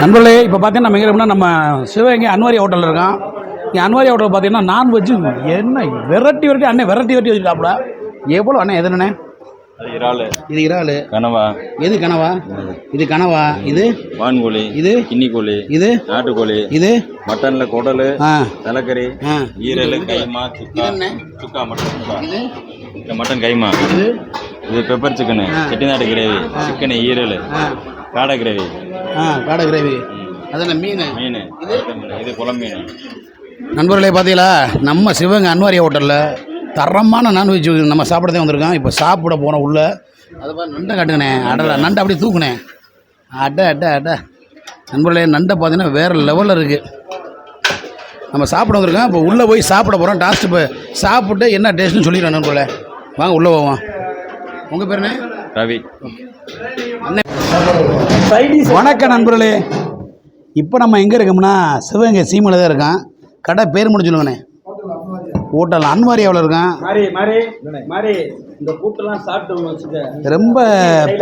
நண்பர்களே இப்போ பார்த்தீங்கன்னா நம்ம எங்கே நம்ம சிவகங்கை அன்வாரி ஹோட்டலில் இருக்கோம். இங்கே அன்வாரி ஹோட்டல் பார்த்தீங்கன்னா நான்வெஜ்ஜு என்ன வெரைட்டி வெரைட்டி அண்ணே வெரைட்டி வெரைட்டி வச்சுருக்காப்புல. எவ்வளோ அண்ணே எது அண்ணே? அது இறால். இது இறால். கனவா. எது கனவா? இது. கனவா? இது? வான்கோழி. இது? கின்னிக்கோழி இது? நாட்டுக்கோழி. இது? மட்டனில் குடல் தலைக்கறி ஈரல் கைமா சுக்கா? சுக்கா மட்டன் சுக்கா. இந்த மட்டன் கைமா. இது? Pepper chicken Chettinad gravy. Chicken ஈரல். காடை கிரேவி. ஆ காடை கிரேவி. அதென்ன மீன்? மீன். இது? குளம் மீன். நண்பர்களே பார்த்தீங்களா? நம்ம சிவகங்கை அன்வாரி ஹோட்டலில் தரமான நான்வெஜ் நம்ம சாப்பிடதே வந்திருக்கோம் இப்போ சாப்பிட போன உள்ள அதை பார்த்து நண்டை காட்டுங்கண்ணே. அடல நண்டை அப்படியே தூக்குனே அட அட அட. நண்பர்களே நண்டை பார்த்தீங்கன்னா வேறு லெவலில் இருக்குது நம்ம சாப்பிட வந்திருக்கோம் இப்போ உள்ளே போய் சாப்பிட போகிறோம் டாஸ்ட் இப்போ சாப்பிட்டு என்ன டேஸ்ட்னு சொல்லிடுறேன் நண்பர்களே. வாங்க உள்ளே போவோம். உங்கள் பேருண்ணே ரவி. வணக்கம் நண்பர்களே. இப்போ நம்ம எங்கே இருக்கோம்னா சிவகங்கை சீமையில் தான் இருக்கோம். கடை பேர் மட்டும் சொல்லுங்கண்ணே. ஹோட்டல் அன்வாரி எவ்வளோ இருக்கான் ரொம்ப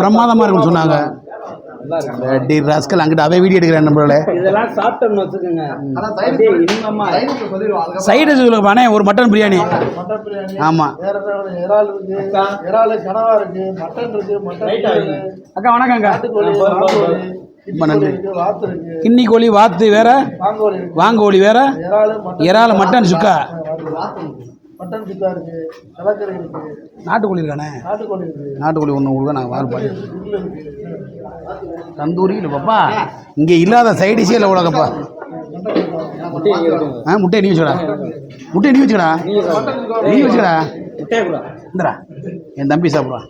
பிரமாதமாக இருக்கும்னு சொன்னாங்க. டி ராஸ்கல் அங்கிட்ட அவே வீடியோ எடுக்கிறேன் நம்மளே இதெல்லாம் சாப்பிட்டோம்னு வச்சுக்கோங்க. சைடு சொல்லுவானே ஒரு மட்டன் பிரியாணி. ஆமாம் வேற வேற இறால் இருக்கு. இறால் கனவா இருக்கு. மட்டன் இருக்கு. அக்கா போதும், வாங்கோழி ரொம்ப நன்றி வாத்து இருக்கு. கிண்ணி கோழி வாத்து வேற. வாங்கோழி வேற. இறால் மட்டன் சுக்கா. வாத்து இருக்கு. மட்டன் சுக்கா இருக்கு தலைக்கறி இருக்கு. நாட்டுக்கோழி இருக்கானே? நாட்டுக்கோழி இருக்கு. நாட்டுக்கோழி ஒன்று கொடுக்க நாங்கள் grill இருக்கு தந்தூரி இல்லை பாப்பா? இங்கே இல்லாத சைடிஷே இல்லை உலகப்பா. ஆ முட்டையை நீ வச்சுக்கடா. முட்டையை நீ வச்சுக்கடா. நீ வச்சுக்கடா. இந்தடா என் தம்பி சாப்பிடுவான்.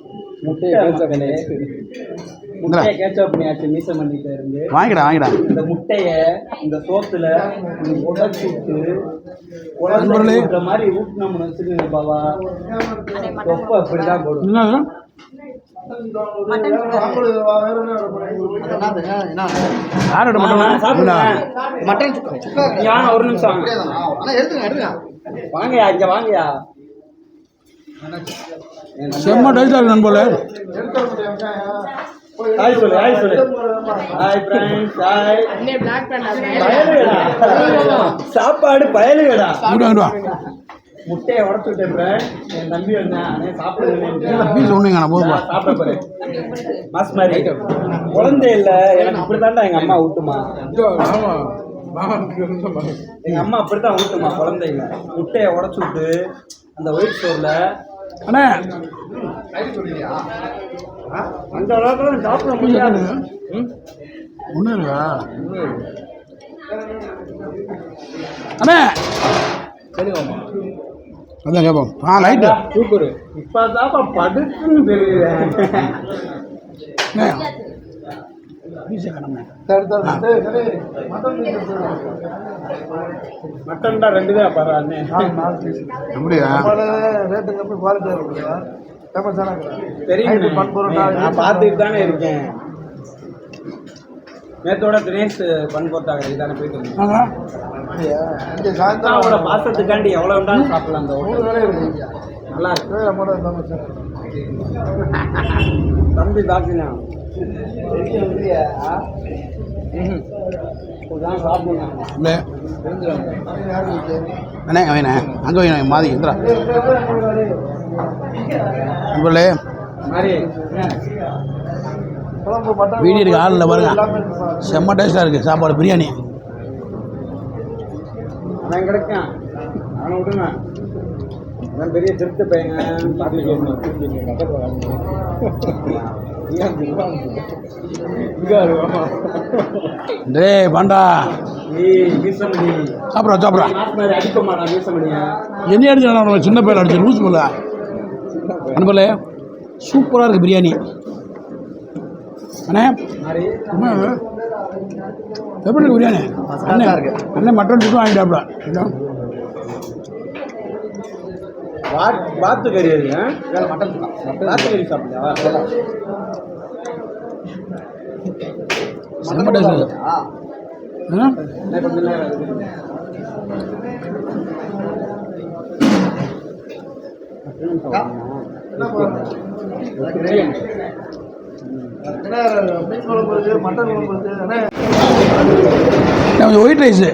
வாங்கிடா வாங்கிடா. இந்த முட்டைய இந்த சோத்துல உடச்சு விட்டு மாதிரி ஊட்டினோம்னு வச்சுக்கோங்க பாவா தொப்பை அப்படிதான் போடும். என்ன யாரோட மட்டன்? மட்டன் சுக்கா. ஒரு நிமிஷம் எடுத்துங்க எடுங்க வாங்கயா இங்க வாங்கயா செம்ம இருக்கு நண்பர்களே. ஹாய் சொல்லு ஹாய் சொல்லு. ஹாய் பயலுகடா. சாப்பாடு பயலுகடா. முட்டையை உடச்சு விட்டேன் என் தம்பி வந்தேன் நான் போதுமா சாப்பிட போறேன். மாஸ் மாதிரி குழந்தை இல்ல எனக்கு இப்படித்தான்டா எங்க அம்மா ஊட்டுமா. எங்க அம்மா அப்படித்தான் ஊட்டுமா குழந்தை இல்ல முட்டையை உடச்சு விட்டு அந்த ஒயிட் சோர்ல அண்ணே அந்த அளவுக்கு சாப்பிட முடியாது. ஒன்றும் இருக்கா அண்ணே! அதான் கேட்போம் ஆ லைட்டு சூப்பர். இப்பதான் படுத்துன்னு தெரியுது அண்ணே. பீஸை காணுமே மட்டன் மட்டன்டா ரெண்டு தான் பாரு அண்ணே. அப்படியா? ரேட்டு கம்மி குவாலிட்டியாக தெரியும் பரோட்டா நான் பார்த்துட்டு தானே இருக்கேன். நேத்தோட தினேஷ் பன் போட்டாங்க இதானே போயிட்டு இருந்தேன் பாசத்துக்காண்டி எவ்வளவு வேண்டாலும் சாப்பிடலாம் அந்த நல்லா இருக்கு. ஃபேமஸ் தம்பி தாக்கினா அண்ணே அவனே அங்கே மாதிரி இந்திரா. நண்பர்களே வீடியோ எடுக்க ஆள் இல்லை பாருங்க. இருக்கு. செம்ம டேஸ்ட்டாக இருக்குது சாப்பாடு பிரியாணி. அவன் கிடைக்கான் அவனை விடுங்க அவன் பெரிய திருட்டு பையன். டேய் பாண்டா. சாப்பிட்றா சாப்பிட்றா. என்ன அடிச்சு சின்ன பையன் அடிச்சு லூஸ் போல நண்பர்களே சூப்பராக இருக்குது பிரியாணி. அண்ணே? எப்படி இருக்கு பிரியாணி? அண்ணே அண்ணே மட்டன் சுத்தம் வாங்கிட்டாப்ல வாத்து கறி ஆ? மட்டன் வாத்து கறி சாப்பிடலையா செம்ம டேஸ்ட் என்ன மட்டன் கொஞ்சம் ஒயிட் ரைஸு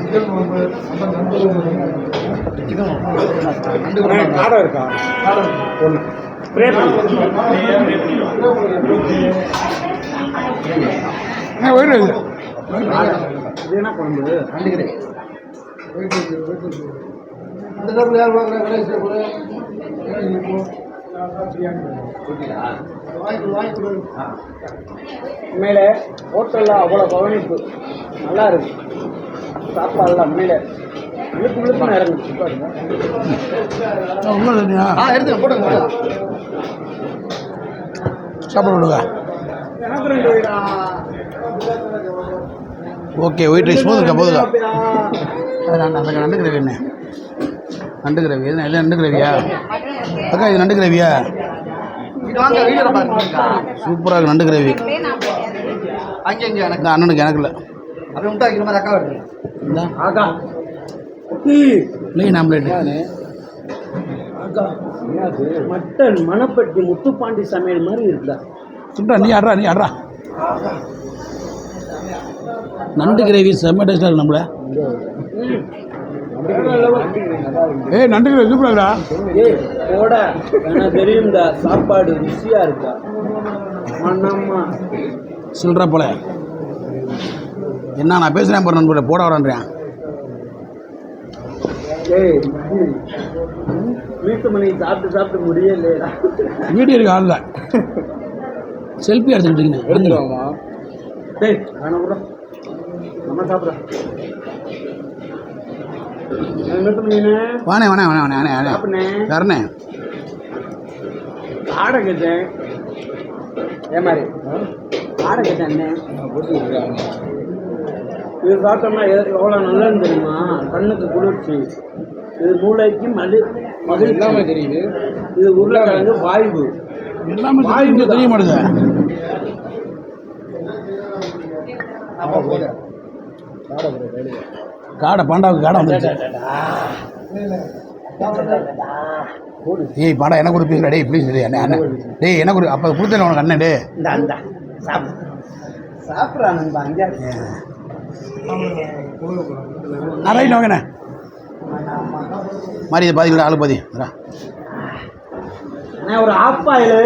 சிக்கன் இருக்கா ஒன்று ஸ்ப்ரே பண்ணி ஒயிட் ரைஸ் இது என்ன குழம்பு நண்டுக்கிறேன் இந்த நேரத்தில் யார் வாங்குறா கடைசி கூட உண்மையில ஹோட்டலில் அவ்வளோ கவனிப்பு நல்லா இருக்கு சாப்பாடுலாம் உண்மையில உள்ள தண்ணியா ஆ எடுத்து போடுங்க சாப்பாடு விடுங்க. ஓகே ஒயிட் ரைஸ் போதுக்கா போதுக்கா அது நண்டு அந்த நண்டு கிரேவி என்ன? நண்டு கிரேவி? எது எல்லாம் நண்டு கிரேவியா? அக்கா இது நண்டு கிரேவியா? சூப்பராக இருக்கு நண்டு கிரேவி. அங்கே இங்கே எனக்கு. அண்ணனுக்கு எனக்கு இல்லை. அப்படி முட்டை வைக்கிற மாதிரி அக்கா வருது. ஆகா plain omelette mutton Manappatti Muthupandi சமையல் மாதிரி இருக்குதா? சுட்டா நீ ஆடுறா நீ ஆடுறா. நண்டு கிரேவி செம்ம டேஸ்ட்டாக இருக்கு நம்மள. ஏய் நண்டு கிரேவி சூப்பராகடா ஏய் போட. எனக்கு தெரியும்டா சாப்பாடு ருசியா இருக்கா? மண்ணம்மா. சில்லற போல. என்ன நான் பேசுகிறேன் பாரு நண்பர்களே போட வரேன்றேன் ஏய் வீட்டு மணி சாப்பிட்டு சாப்பிட்டு முடியலையா வீடியோ இருக்கு ஆளில் செல்ஃபி எடுத்துக்கிட்டு டேய் வேணாம் கூட? நம்ம மீன் வானே வானே வானே வானே வானே வானே சாப்பிட்னேன் யாருண்ணே ஆடை கேட்டேன் ஏ மாதிரி ஆடை கேட்டேன் இது சாப்பிட்டோம்னா எவ்வளோ நல்லதுன்னு தெரியுமா? கண்ணுக்கு குளிர்ச்சி. இது மூளைக்கு மலி மகிழ்ச்சி. தெரியுது. இது உருளைக்கிழங்கு வாய்வு. எல்லாமே தெரிய மாட்டேங்குது காடை பாண்டாவுக்கு காடை வந்துருச்சு. ஏய் பாடா எனக்கு ஒரு பீஸ் டேய் ப்ளீஸ் டேய் அண்ணே அண்ணே. டேய் எனக்கு ஒரு அப்போ கொடுத்தேன் உனக்கு அண்ணன் டே இந்த அந்த சாப்பிடு சாப்பிட்றான் நண்பா அங்கே ஆ ரைட் ஓகேண்ணே மாதிரி இது பாதி ஆளு பாதி. அண்ணே ஒரு ஆஃப் ஆயில்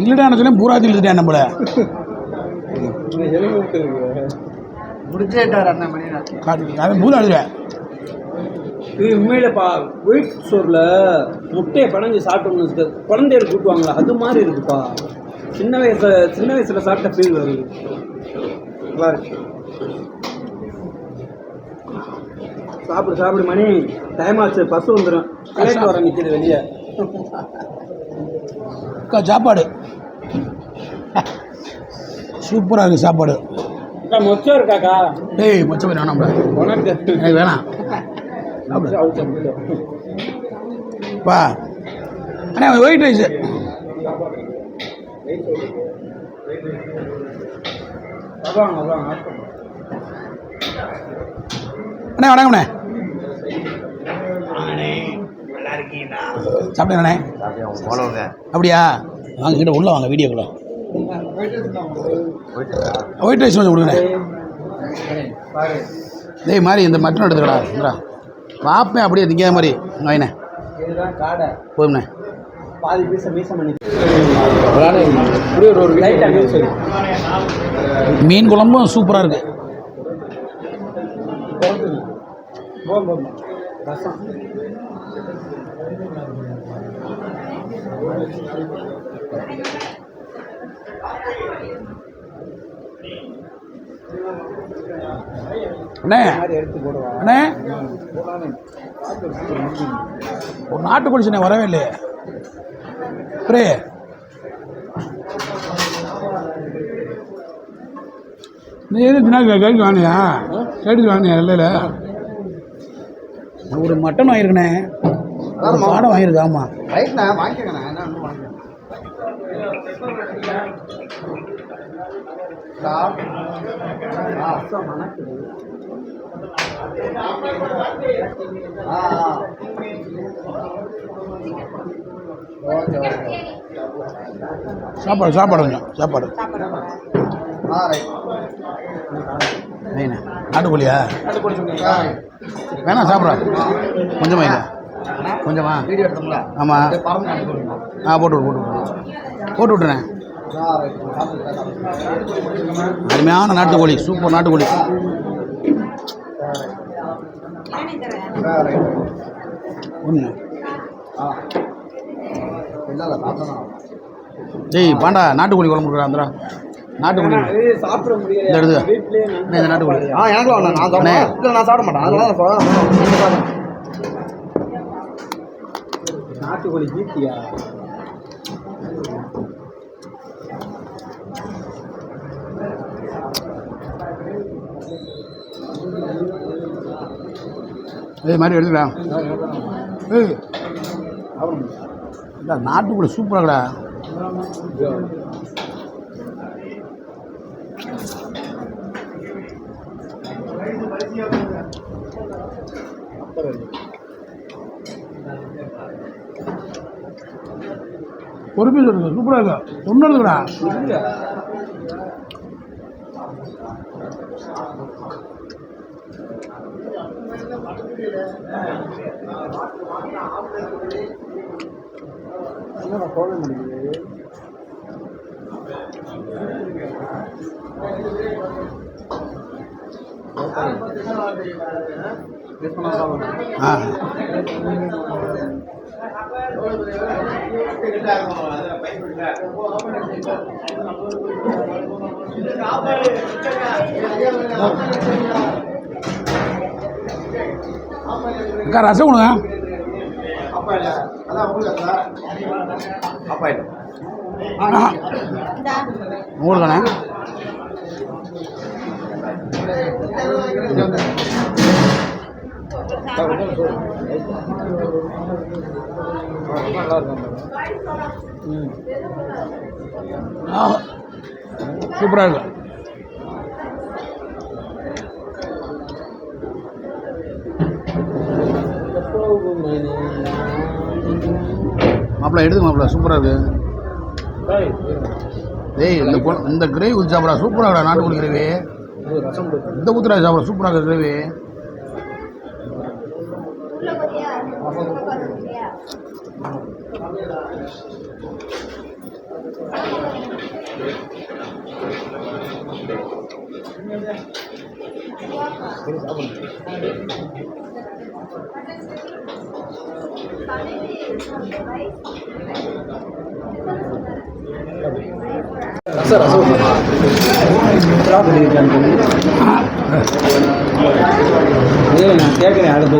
இல்லைடா நான் சொன்னேன் பூரா தில்லுட்டேன் நம்மள முடிச்சேட்டார் அண்ணன் மணினா காட்டு அவன் பூரா அழுவேன் இது உண்மையில பா ஒயிட் சோறில் முட்டையை பழஞ்சு சாப்பிட்டோம்னு குழந்தைகளுக்கு கூட்டுவாங்களா அது மாதிரி இருக்குப்பா. சின்ன வயசு சின்ன வயசுல சாப்பிட்ட ஃபீல் வருது நல்லா இருக்கு. சாப்பிடு சாப்பிடு மணி. டைம் ஆச்சு பஸ் வந்துடும் பிளேட் வர நிற்கிது வெளியே. அக்கா சாப்பாடு. சூப்பராக இருக்குது சாப்பாடு. அக்கா மொச்சம் இருக்காக்கா? டேய் மச்சம் வேணாம் நம்மள உனக்கு எனக்கு வேணாம். பா அண்ணே ஒயிட் ரைஸு அண்ணே வணக்கம்ண்ணே சாப்பிட்டேண்ணே அப்படியா? வாங்க கிட்ட உள்ள வாங்க வீடியோக்குள்ள. ஒயிட் ரைஸ் கொஞ்சம் கொடுங்கண்ணே டேய் மாதிரி இந்த மட்டன் எடுத்துக்கடா இந்தா. பார்ப்பேன் அப்படியே திங்காத மாதிரி. வாங்கினே போதும்ண்ணே. பாதி பீஸை மீசம் பண்ணி மீன் குழம்பும் சூப்பராக போதும். ரசம். அண்ணே. அண்ணே. ஒரு நாட்டுக்கோழி சொன்ன வரவே இல்லையே. பிரே நீ எது கைக்கு வாங்கினியா? கைக்கு வாங்கினியா இல்லைல்ல ஒரு மட்டன் வாங்கியிருக்கண்ணே ஒரு சாடை வாங்கியிருக்கு ஆமாம் மணக்குது ஆ. ஓகே சாப்பாடு சாப்பாடு கொஞ்சம் சாப்பாடு. மெயினா. நாட்டுக்கோழியா? வேணாம் சாப்பிட்றா. கொஞ்சமா இல்லை கொஞ்சமா. வீடியோ எடுத்தோம்ல. ஆமாம் ஆ போட்டு விடு போட்டு விடு. போட்டு விட்டுறேன். அருமையான நாட்டுக்கோழி சூப்பர் நாட்டுக்கோழி ஆ ரைட் ஒன்று டேய் பாண்டா நாட்டுக்கோழி குழம்பு கொடுக்குறா அந்தரா நாட்டுக்கோழி இது சாப்பிட முடியாது இந்த எடுத்து. இந்த நாட்டுக்கோழி ஆ எனக்கு வேணாம் நான் அண்ணே. இல்லை நான் சாப்பிட மாட்டேன் அதனால தான் சொல்கிறேன் நாட்டுக்கோழி ஜீத்தியா அதே மாதிரி எடுத்துக்கலாம் ஏய். இல்லை நாட்டுக்கோழி சூப்பராகடா ஒரு சொல்லுங்க சூப்பராக இருக்கா? ஒன்றும் இருக்குடா என்னடா போக முடியுது ஆ. அக்கா ரசம் கொடுங்க. உங்களுக்கு தானே நல்லா இருக்கும் மாப்பிள்ள எடுத்து மாப்பிள்ள சூப்பராக இருக்கு. டேய் இந்த கொ- இந்த கிரேவி ஊற்றி சாப்பிட்றா சூப்பராக இருக்கா நாட்டுக்கோழி கிரேவி. இந்த ஊத்துறா சாப்பிட்றா சூப்பராக இருக்கு கிரேவி. ரசம் ரசம் இல்லை நான் கேட்குறேன் அடுத்த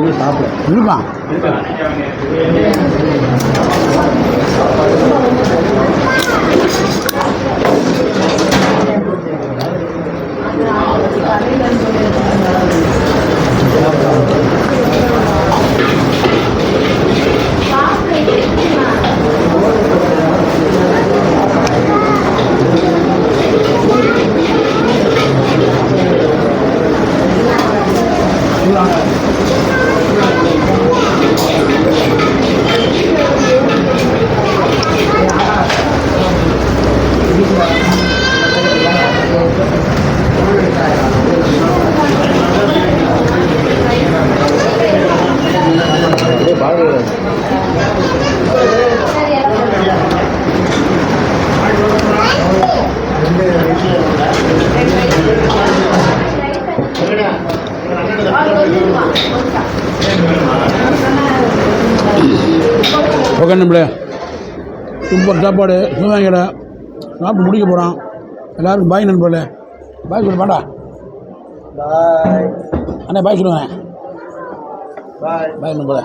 நம்மளே. சூப்பர் சாப்பாடு சிவகங்கையில் சாப்பிட்டு முடிக்க போகிறோம் எல்லாருக்கும் பாய் நண்பர்களே. பாய் சொல்லு வேண்டா பாய் அண்ணே பாய் சொல்லுவேன் பாய் பாய் நண்பர்களே.